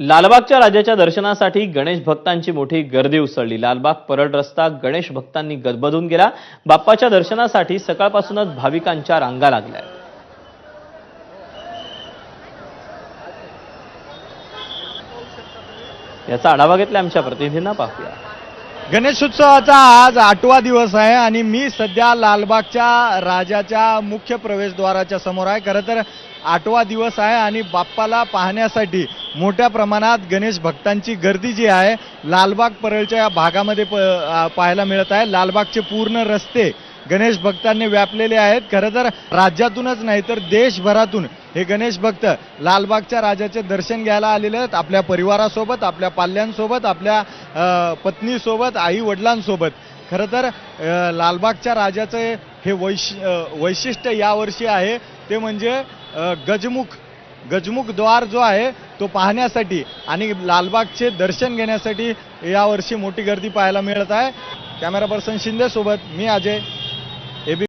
लालबागच्या राजाच्या दर्शनासाठी गणेश भक्तांची मोठी गर्दी उसळली. लालबाग परळ रस्ता गणेश भक्तांनी गदबदून गेला. बाप्पाच्या दर्शनासाठी सकाळपासूनच भाविकांच्या रांगा लागल्या. याचा आढावा घेतला आमच्या प्रतिनिधींना. पाहूया. गणेशोत्सवाचा आज आठवा दिवस आहे आणि मी सध्या लालबागच्या राजाच्या मुख्य प्रवेशद्वाराच्या समोर आहे. खरं तर आठवा दिवस आहे आणि बाप्पाला पाहण्यासाठी मोठ्या प्रमाणात गणेश भक्तांची गर्दी जी आहे लालबाग परळच्या या भागामध्ये प पाहायला मिळत आहे. लालबागचे पूर्ण रस्ते गणेश भक्तांनी व्यापलेले आहेत. खरं तर राज्यातूनच नाही तर देशभरातून हे गणेश भक्त लालबागच्या राजाचे दर्शन घ्यायला आलेले आहेत. आपल्या परिवारासोबत आपल्या पाल्यांसोबत आपल्या पत्नीसोबत आई वडिलांसोबत. खरं तर लालबागच्या राजाचं हे वैश वैशिष्ट्य यावर्षी आहे. ते म्हणजे गजमुख गजमुख द्वार जो आहे तो पाहण्यासाठी आणि लालबागचे दर्शन घेण्यासाठी यावर्षी मोठी गर्दी पाहायला मिळत आहे. कॅमेरा पर्सन शिंदेसोबत मी अजय. एबी